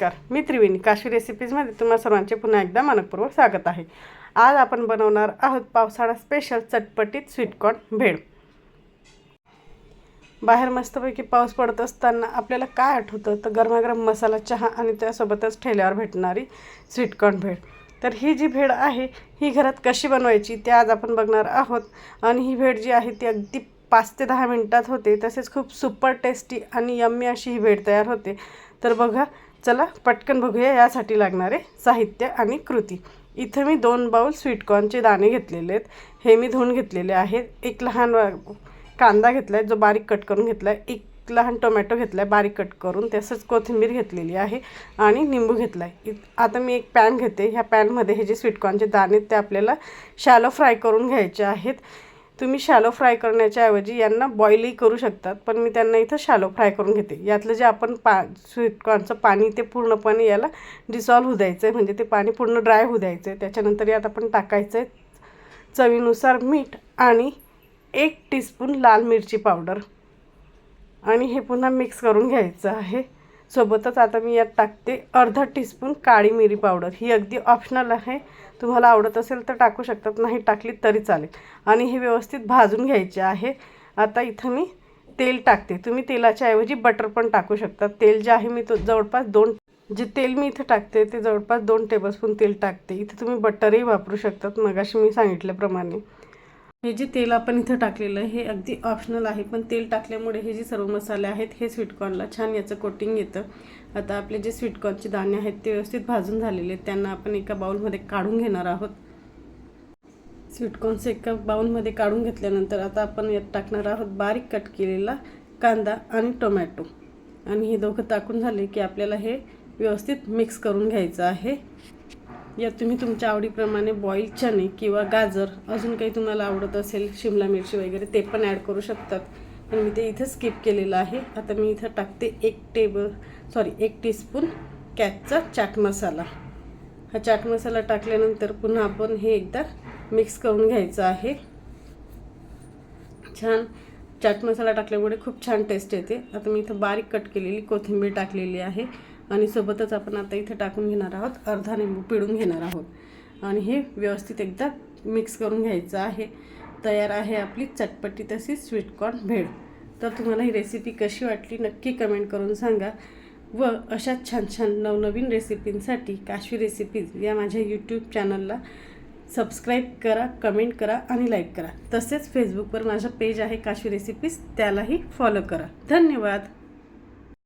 नमस्कार. मी त्रिवेणी. काशी रेसिपीजमध्ये तुम्हा सर्वांचे पुन्हा एकदा मनपूर्वक स्वागत आहे. आज आपण बनवणार आहोत पावसाळा स्पेशल चटपटीत स्वीटकॉर्न भेळ. बाहेर मस्तपैकी पाऊस पडत असताना आपल्याला काय आठवतं? तर गरमागरम मसाला चहा आणि त्यासोबतच ठेल्यावर भेटणारी स्वीटकॉर्न भेळ. तर ही जी भेळ आहे ही घरात कशी बनवायची ते आज आपण बघणार आहोत. आणि ही भेळ जी आहे ती अगदी पाच ते दहा मिनटात होते. तसेच खूप सुपर टेस्टी आणि यम्मी अशी ही भेळ तयार होते. तर बघा चला पटकन बघूया यासाठी लागणारे साहित्य आणि कृती. इथं मी दोन बाउल स्वीटकॉर्नचे दाणे घेतलेले आहेत. हे मी धुवून घेतलेले आहेत. एक लहान कांदा घेतला आहे जो बारीक कट करून घेतला आहे एक लहान टोमॅटो घेतला आहे बारीक कट करून. तसंच कोथिंबीर घेतलेली आहे आणि निंबू घेतला आहे आता मी एक पॅन घेते. ह्या पॅनमध्ये हे जे स्वीटकॉर्नचे दाणे आहेत ते आपल्याला शॅलो फ्राय करून घ्यायचे आहेत. तुम्ही शॅलो फ्राय करण्याच्या ऐवजी यांना बॉईलही करू शकतात पण मी त्यांना इथं शॅलो फ्राय करून घेते. यातलं जे आपण पा स्वीटकॉर्नचं पाणी ते पूर्णपणे याला डिसॉल्व होऊ द्यायचं आहे म्हणजे ते पाणी पूर्ण ड्राय होऊ द्यायचं आहे त्याच्यानंतर यात आपण टाकायचं आहे चवीनुसार मीठ आणि एक टीस्पून लाल मिरची पावडर आणि हे पुन्हा मिक्स करून घ्यायचं आहे. सोबतच आता मी यात टाकते अर्धा टीस्पून काळी मिरी पावडर ही अगदी ऑप्शनल आहे. तुम्हाला आवडत असेल तर टाकू शकतात नाही टाकली तरी चालेल. आणि हे व्यवस्थित भाजून घ्यायचे आहे. आता इथं मी तेल टाकते. तुम्ही तेलाच्या ऐवजी बटर पण टाकू शकता. तेल जे आहे मी तो जवळपास दोन जे तेल मी इथं टाकते ते जवळपास दोन टेबलस्पून तेल टाकते. इथे तुम्ही बटरही वापरू शकतात. मगाशी मी सांगितल्याप्रमाणे. हे जे तेल आपण इथं टाकलेलं हे अगदी ऑप्शनल आहे. पण तेल टाकल्यामुळे हे जे सर्व मसाले आहेत हे स्वीटकॉर्नला छान याचं कोटिंग येतं. आता आपले जे स्वीटकॉर्नचे दाणे आहेत ते व्यवस्थित भाजून झालेले आहेत. त्यांना आपण एका बाउलमध्ये काढून घेणार आहोत. स्वीटकॉर्न्स एका बाउलमध्ये काढून घेतल्यानंतर आता आपण यात टाकणार आहोत बारीक कट केलेला कांदा आणि टोमॅटो आणि हे दोघं टाकून झाले की आपल्याला हे व्यवस्थित मिक्स करून घ्यायचं आहे. या तुम्ही तुमच्या आवडीप्रमाणे बॉईल चणे किंवा गाजर अजून काही तुम्हाला आवडत असेल शिमला मिरची वगैरे ते पण ॲड करू शकतात. पण मी ते इथं स्किप केलेलं आहे. आता मी इथं टाकते एक टेबल सॉरी एक टीस्पून कॅचचा चाट मसाला. हा चाट मसाला टाकल्यानंतर पुन्हा आपण हे एकदा मिक्स करून घ्यायचं आहे. छान. चाट मसाला टाकल्यामुळे खूप छान टेस्ट येते. आता मी इथं बारीक कट केलेली कोथिंबीर टाकलेली आहे. आणि सोबतच आपण आता इथं टाकून घेणार आहोत अर्धा लिंबू पिळून घेणार आहोत. आणि हे व्यवस्थित एकदा मिक्स करून घ्यायचं आहे. तयार आहे आपली चटपटी तशी स्वीटकॉर्न भेळ. तर तुम्हाला ही रेसिपी कशी वाटली नक्की कमेंट करून सांगा. व अशा छान छान नवनवीन रेसिपींसाठी काशवी रेसिपीज या माझ्या यूट्यूब चॅनलला सबस्क्राईब करा कमेंट करा आणि लाईक करा. तसेच फेसबुकवर माझं पेज आहे काशवी रेसिपीज त्यालाही फॉलो करा. धन्यवाद.